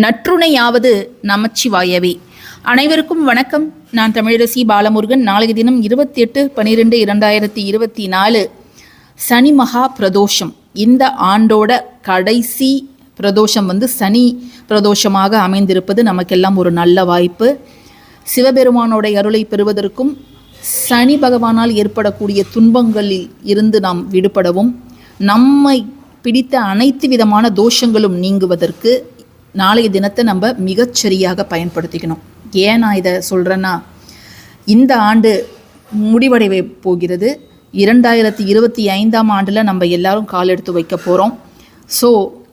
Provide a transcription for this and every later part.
நற்றுணையாவது நமச்சிவாயவே. அனைவருக்கும் வணக்கம். நான் தமிழரசி பாலமுருகன். நாளைய தினம் இருபத்தி எட்டு பன்னிரெண்டு இரண்டாயிரத்தி இருபத்தி நாலு சனி மகா பிரதோஷம். இந்த ஆண்டோட கடைசி பிரதோஷம் வந்து சனி பிரதோஷமாக அமைந்திருப்பது நமக்கெல்லாம் ஒரு நல்ல வாய்ப்பு. சிவபெருமானோட அருளை பெறுவதற்கும் சனி பகவானால் ஏற்படக்கூடிய துன்பங்களில் இருந்து நாம் விடுபடவும் நம்மை பிடித்த அனைத்து விதமான தோஷங்களும் நீங்குவதற்கு நாளைய தினத்தை நம்ம மிகச்சரியாக பயன்படுத்திக்கணும். ஏன் நான் இதை சொல்கிறேன்னா இந்த ஆண்டு முடிவடைய போகிறது. இரண்டாயிரத்தி இருபத்தி ஐந்தாம் ஆண்டில் நம்ம எல்லாரும் கால் எடுத்து வைக்க போகிறோம் ஸோ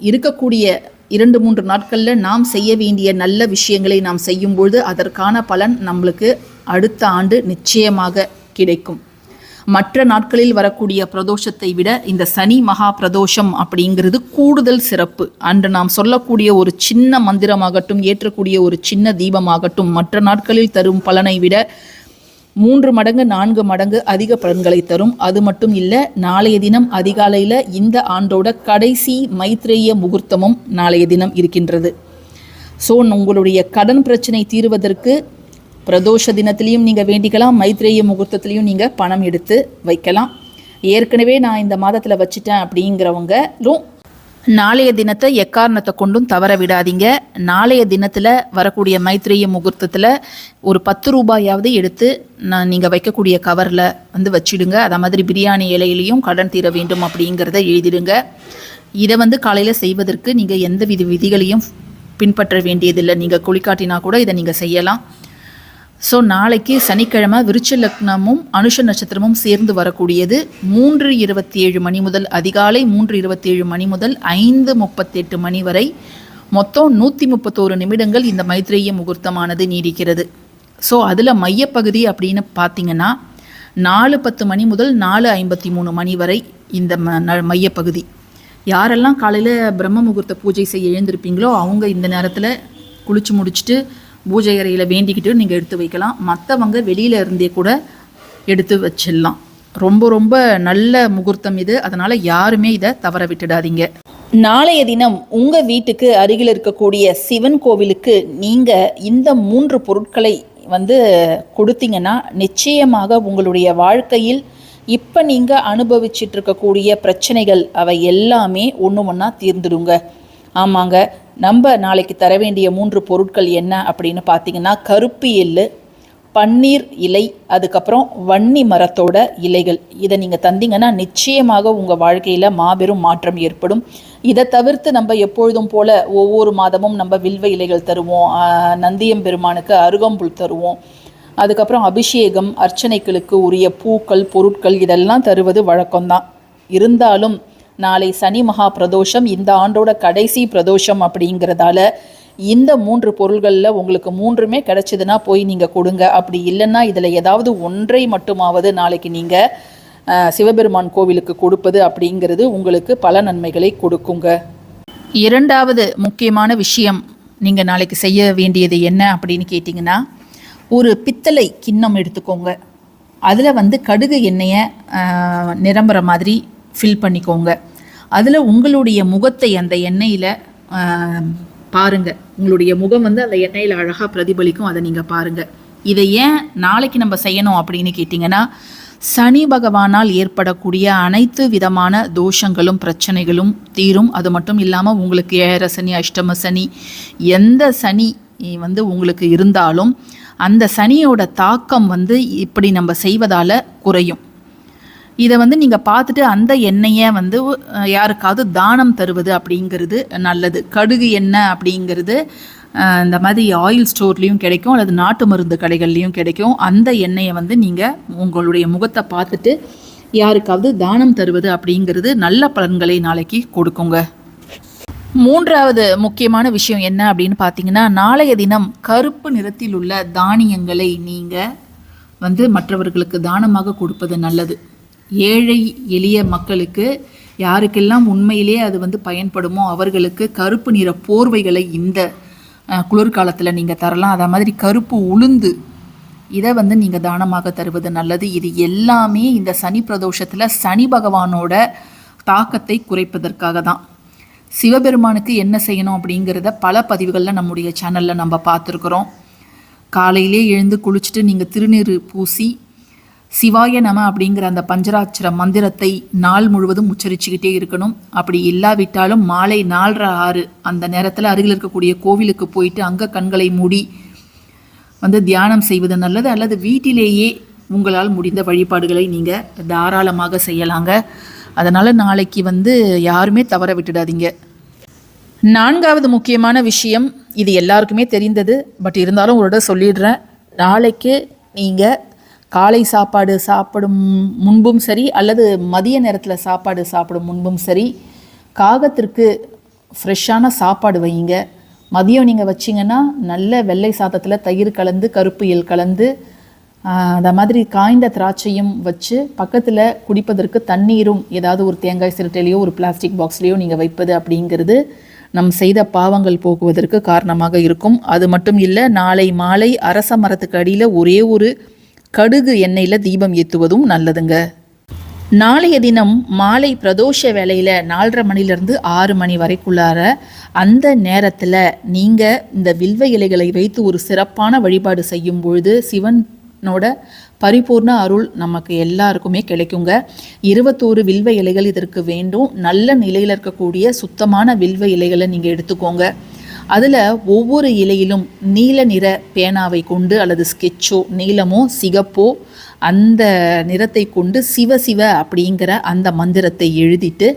இருக்கக்கூடிய இரண்டு மூன்று நாட்களில் நாம் செய்ய வேண்டிய நல்ல விஷயங்களை நாம் செய்யும்பொழுது அதற்கான பலன் நம்மளுக்கு அடுத்த ஆண்டு நிச்சயமாக கிடைக்கும். மற்ற நாட்களில் வரக்கூடிய பிரதோஷத்தை விட இந்த சனி மகா பிரதோஷம் அப்படிங்கிறது கூடுதல் சிறப்பு. அன்று நாம் சொல்லக்கூடிய ஒரு சின்ன மந்திரமாகட்டும் ஏற்றக்கூடிய ஒரு சின்ன தீபமாகட்டும் மற்ற நாட்களில் தரும் பலனை விட மூன்று மடங்கு நான்கு மடங்கு அதிக பலன்களை தரும். அது மட்டும் இல்லை நாளைய தினம் அதிகாலையில் இந்த ஆண்டோட கடைசி மைத்ரேய முகூர்த்தமும் நாளைய தினம் இருக்கின்றது. ஸோ உங்களுடைய கடன் பிரச்சனை தீர்வதற்கு பிரதோஷ தினத்திலையும் நீங்கள் வேண்டிக்கலாம் மைத்ரேய முகூர்த்தத்துலேயும் நீங்கள் பணம் எடுத்து வைக்கலாம். ஏற்கனவே நான் இந்த மாதத்தில் வச்சுட்டேன் அப்படிங்கிறவங்களும் நாளைய தினத்தை எக்காரணத்தை கொண்டும் தவற விடாதீங்க. நாளைய தினத்தில் வரக்கூடிய மைத்ரேய முகூர்த்தத்தில் ஒரு பத்து ரூபாயாவது எடுத்து நான் நீங்கள் வைக்கக்கூடிய கவரில் வந்து வச்சிடுங்க. அதே மாதிரி பிரியாணி இலையிலையும் கடன் தீர வேண்டும் அப்படிங்கிறத எழுதிடுங்க. இதை வந்து காலையில் செய்வதற்கு நீங்கள் எந்த வித விதிகளையும் பின்பற்ற வேண்டியதில்லை. நீங்கள் குளிக்காட்டினா கூட இதை நீங்கள் செய்யலாம். ஸோ நாளைக்கு சனிக்கிழமை விருச்ச லக்னமும் அனுஷ நட்சத்திரமும் சேர்ந்து வரக்கூடியது மூன்று இருபத்தி ஏழு மணி முதல் அதிகாலை மூன்று இருபத்தி ஏழு மணி முதல் ஐந்து முப்பத்தெட்டு மணி வரை. மொத்தம் நூற்றி முப்பத்தோரு நிமிடங்கள் இந்த மைத்ரேய முகூர்த்தமானது நீடிக்கிறது. ஸோ அதில் மையப்பகுதி அப்படின்னு பார்த்தீங்கன்னா நாலு பத்து மணி முதல் நாலு ஐம்பத்தி மூணு மணி வரை இந்த ம ந- மையப்பகுதி. யாரெல்லாம் காலையில் பிரம்ம முகூர்த்த பூஜை செய்ய எழுந்திருப்பீங்களோ அவங்க இந்த நேரத்தில் குளிச்சு முடிச்சுட்டு பூஜை அறையில் வேண்டிக்கிட்டு நீங்கள் எடுத்து வைக்கலாம். மற்றவங்க வெளியில் இருந்தே கூட எடுத்து வச்சிடலாம். ரொம்ப ரொம்ப நல்ல முகூர்த்தம் இது. அதனால் யாருமே இதை தவற விட்டுடாதீங்க. நாளைய தினம் உங்கள் வீட்டுக்கு அருகில் இருக்கக்கூடிய சிவன் கோவிலுக்கு நீங்கள் இந்த மூன்று பொருட்களை வந்து கொடுத்தீங்கன்னா நிச்சயமாக உங்களுடைய வாழ்க்கையில் இப்போ நீங்கள் அனுபவிச்சிட்டு இருக்கக்கூடிய பிரச்சனைகள் அவை எல்லாமே ஒன்று ஒன்றா தீர்ந்துடுங்க. ஆமாங்க. நம்ம நாளைக்கு தர வேண்டிய மூன்று பொருட்கள் என்ன அப்படின்னு பார்த்தீங்கன்னா கருப்பு எள்ளு பன்னீர் இலை அதுக்கப்புறம் வன்னி மரத்தோட இலைகள். இதை நீங்கள் தந்தீங்கன்னா நிச்சயமாக உங்கள் வாழ்க்கையில் மாபெரும் மாற்றம் ஏற்படும். இதை தவிர்த்து நம்ம எப்பொழுதும் போல ஒவ்வொரு மாதமும் நம்ம வில்வ இலைகள் தருவோம் நந்தியம் பெருமானுக்கு அருகம்புல் தருவோம். அதுக்கப்புறம் அபிஷேகம் அர்ச்சனைகளுக்கு உரிய பூக்கள் பொருட்கள் இதெல்லாம் தருவது வழக்கம்தான். இருந்தாலும் நாளை சனி மகா பிரதோஷம் இந்த ஆண்டோட கடைசி பிரதோஷம் அப்படிங்கிறதால இந்த மூன்று பொருள்களில் உங்களுக்கு மூன்றுமே கிடைச்சதுன்னா போய் நீங்கள் கொடுங்க. அப்படி இல்லைன்னா இதில் ஏதாவது ஒன்றை மட்டுமாவது நாளைக்கு நீங்கள் சிவபெருமான் கோவிலுக்கு கொடுப்பது அப்படிங்கிறது உங்களுக்கு பல நன்மைகளை கொடுக்குங்க. இரண்டாவது முக்கியமான விஷயம் நீங்கள் நாளைக்கு செய்ய வேண்டியது என்ன அப்படின்னு கேட்டிங்கன்னா ஒரு பித்தளை கிண்ணம் எடுத்துக்கோங்க. அதில் வந்து கடுகு எண்ணெயை நிரம்புற மாதிரி ஃபில் பண்ணிக்கோங்க. அதில் உங்களுடைய முகத்தை அந்த எண்ணெயில் பாருங்கள் உங்களுடைய முகம் வந்து அந்த எண்ணெயில் அழகாக பிரதிபலிக்கும். அதை நீங்கள் பாருங்கள் இதை ஏன் நாளைக்கு நம்ம செய்யணும் அப்படின்னு கேட்டிங்கன்னா சனி பகவானால் ஏற்படக்கூடிய அனைத்து விதமான தோஷங்களும் பிரச்சனைகளும் தீரும். அது மட்டும் இல்லாமல் உங்களுக்கு ஏற சனி அஷ்டம சனி எந்த சனி வந்து உங்களுக்கு இருந்தாலும் அந்த சனியோட தாக்கம் வந்து இப்படி நம்ம செய்வதால் குறையும். இதை வந்து நீங்கள் பார்த்துட்டு அந்த எண்ணெயை வந்து யாருக்காவது தானம் தருவது அப்படிங்கிறது நல்லது. கடுகு எண்ணெய் அப்படிங்கிறது இந்த மாதிரி ஆயில் ஸ்டோர்லேயும் கிடைக்கும் அல்லது நாட்டு மருந்து கடைகள்லேயும் கிடைக்கும். அந்த எண்ணெயை வந்து நீங்கள் உங்களுடைய முகத்தை பார்த்துட்டு யாருக்காவது தானம் தருவது அப்படிங்கிறது நல்ல பலன்களை நாளைக்கு கொடுக்குங்க. மூன்றாவது முக்கியமான விஷயம் என்ன அப்படின்னு பார்த்தீங்கன்னா நாளைய தினம் கருப்பு நிறத்தில் உள்ள தானியங்களை நீங்கள் வந்து மற்றவர்களுக்கு தானமாக கொடுப்பது நல்லது. ஏழை எளிய மக்களுக்கு யாருக்கெல்லாம் உண்மையிலேயே அது வந்து பயன்படுமோ அவர்களுக்கு கருப்பு நிற போர்வைகளை இந்த குளிர்காலத்தில் நீங்கள் தரலாம். அதே மாதிரி கருப்பு உளுந்து இதை வந்து நீங்கள் தானமாக தருவது நல்லது. இது எல்லாமே இந்த சனி பிரதோஷத்தில் சனி பகவானோட தாக்கத்தை குறைப்பதற்காக தான். சிவபெருமானுக்கு என்ன செய்யணும் அப்படிங்கிறத பல பதிவுகளில் நம்முடைய சேனலில் நம்ம பார்த்துருக்குறோம். காலையிலே எழுந்து குளிச்சுட்டு நீங்கள் திருநீர் பூசி சிவாய நம அப்படிங்கிற அந்த பஞ்சராட்சர மந்திரத்தை நாள் முழுவதும் உச்சரிச்சுக்கிட்டே இருக்கணும். அப்படி இல்லாவிட்டாலும் மாலை நாலரை ஆறு அந்த நேரத்தில் அருகில் இருக்கக்கூடிய கோவிலுக்கு போயிட்டு அங்கே கண்களை மூடி வந்து தியானம் செய்வது நல்லது. அல்லது வீட்டிலேயே உங்களால் முடிந்த வழிபாடுகளை நீங்கள் தாராளமாக செய்யலாங்க. அதனால் நாளைக்கு வந்து யாருமே தவற விட்டுடாதீங்க. நான்காவது முக்கியமான விஷயம் இது எல்லாருக்குமே தெரிந்தது. பட் இருந்தாலும் ஒரு சொல்லிடுறேன். நாளைக்கு நீங்கள் காலை சாப்பாடு சாப்பிடும் முன்பும் சரி அல்லது மதிய நேரத்தில் சாப்பாடு சாப்பிடும் முன்பும் சரி காகத்திற்கு ஃப்ரெஷ்ஷான சாப்பாடு வையுங்க. மதியம் நீங்கள் வச்சிங்கன்னா நல்ல வெள்ளை சாதத்தில் தயிர் கலந்து கருப்பு எல் கலந்து அந்த மாதிரி காய்ந்த திராட்சையும் வச்சு பக்கத்தில் குடிப்பதற்கு தண்ணீரும் ஏதாவது ஒரு தேங்காய் சிரட்டையிலையோ ஒரு பிளாஸ்டிக் பாக்ஸ்லேயோ நீங்கள் வைப்பது அப்படிங்கிறது நம் செய்த பாவங்கள் போக்குவதற்கு காரணமாக இருக்கும். அது மட்டும் இல்லை நாளை மாலை அரச மரத்துக்கு அடியில் ஒரே ஒரு கடுகு எண்ணெயில் தீபம் ஏற்றுவதும் நல்லதுங்க. நாளைய தினம் மாலை பிரதோஷ வேலையில் நாலரை மணிலேருந்து ஆறு மணி வரைக்குள்ளார அந்த நேரத்தில் நீங்கள் இந்த வில்வ இலைகளை வைத்து ஒரு சிறப்பான வழிபாடு செய்யும் பொழுது சிவனோட பரிபூர்ண அருள் நமக்கு எல்லாருக்குமே கிடைக்குங்க. இருபத்தோரு வில்வ இலைகள் இதற்கு வேண்டும். நல்ல நிலையில் இருக்கக்கூடிய சுத்தமான வில்வ இலைகளை நீங்கள் எடுத்துக்கோங்க. அதில் ஒவ்வொரு இலையிலும் நீல நிற பேனாவை கொண்டு அல்லது ஸ்கெட்சோ நீலமோ சிகப்போ அந்த நிறத்தை கொண்டு சிவ சிவ அப்படிங்கிற அந்த மந்திரத்தை எழுதிட்டு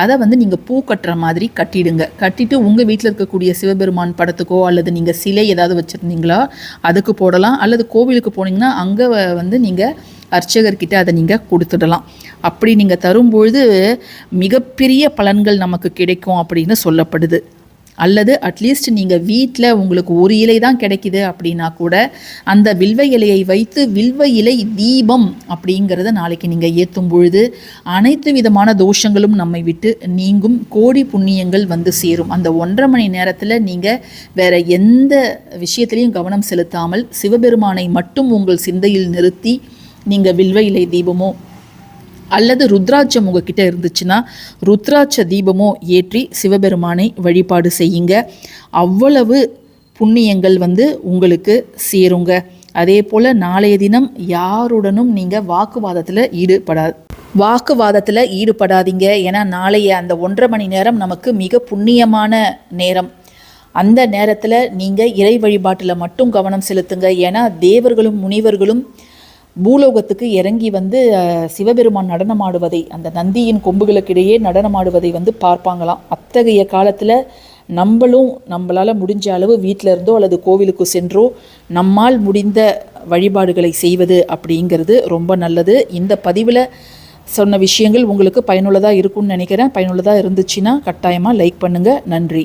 அதை வந்து நீங்கள் பூ கட்டுற மாதிரி கட்டிடுங்க. கட்டிட்டு உங்கள் வீட்டில் இருக்கக்கூடிய சிவபெருமான் படத்துக்கோ அல்லது நீங்கள் சிலை ஏதாவது வச்சுருந்தீங்களா அதுக்கு போடலாம். அல்லது கோவிலுக்கு போனீங்கன்னா அங்கே வந்து நீங்கள் அர்ச்சகர்கிட்ட அதை நீங்கள் கொடுத்துடலாம். அப்படி நீங்கள் தரும்பொழுது மிகப்பெரிய பலன்கள் நமக்கு கிடைக்கும் அப்படின்னு சொல்லப்படுது. அல்லது அட்லீஸ்ட் நீங்கள் வீட்டில் உங்களுக்கு ஒரு இலை தான் கிடைக்குது அப்படின்னா கூட அந்த வில்வ இலையை வைத்து வில்வ இலை தீபம் அப்படிங்கிறத நாளைக்கு நீங்கள் ஏற்றும் பொழுது அனைத்து விதமான தோஷங்களும் நம்மை விட்டு நீங்கும் கோடி புண்ணியங்கள் வந்து சேரும். அந்த ஒன்றரை மணி நேரத்தில் நீங்கள் வேற எந்த விஷயத்திலையும் கவனம் செலுத்தாமல் சிவபெருமானை மட்டும் உங்கள் சிந்தையில் நிறுத்தி நீங்கள் வில்வ இலை தீபமோ அல்லது ருத்ராட்சம் உங்ககிட்ட இருந்துச்சுன்னா ருத்ராட்ச தீபமோ ஏற்றி சிவபெருமானை வழிபாடு செய்யுங்க. அவ்வளவு புண்ணியங்கள் வந்து உங்களுக்கு சேருங்க. அதே போல் நாளைய தினம் யாருடனும் நீங்கள் வாக்குவாதத்தில் ஈடுபடா வாக்குவாதத்தில் ஈடுபடாதீங்க. ஏன்னா நாளைய அந்த ஒன்றரை மணி நேரம் நமக்கு மிக புண்ணியமான நேரம். அந்த நேரத்தில் நீங்கள் இறை வழிபாட்டில் மட்டும் கவனம் செலுத்துங்க. ஏன்னா தேவர்களும் முனிவர்களும் பூலோகத்துக்கு இறங்கி வந்து சிவபெருமான் நடனமாடுவதை அந்த நந்தியின் கொம்புகளுக்கிடையே நடனமாடுவதை வந்து பார்ப்பாங்களாம். அத்தகைய காலத்தில் நம்மளும் நம்மளால் முடிஞ்ச அளவு வீட்டில் இருந்தோ அல்லது கோவிலுக்கு சென்றோ நம்மால் முடிந்த வழிபாடுகளை செய்வது அப்படிங்கிறது ரொம்ப நல்லது. இந்த பதிவில் சொன்ன விஷயங்கள் உங்களுக்கு பயனுள்ளதாக இருக்கும்னு நினைக்கிறேன். பயனுள்ளதாக இருந்துச்சுன்னா கட்டாயமாக லைக் பண்ணுங்கள் நன்றி.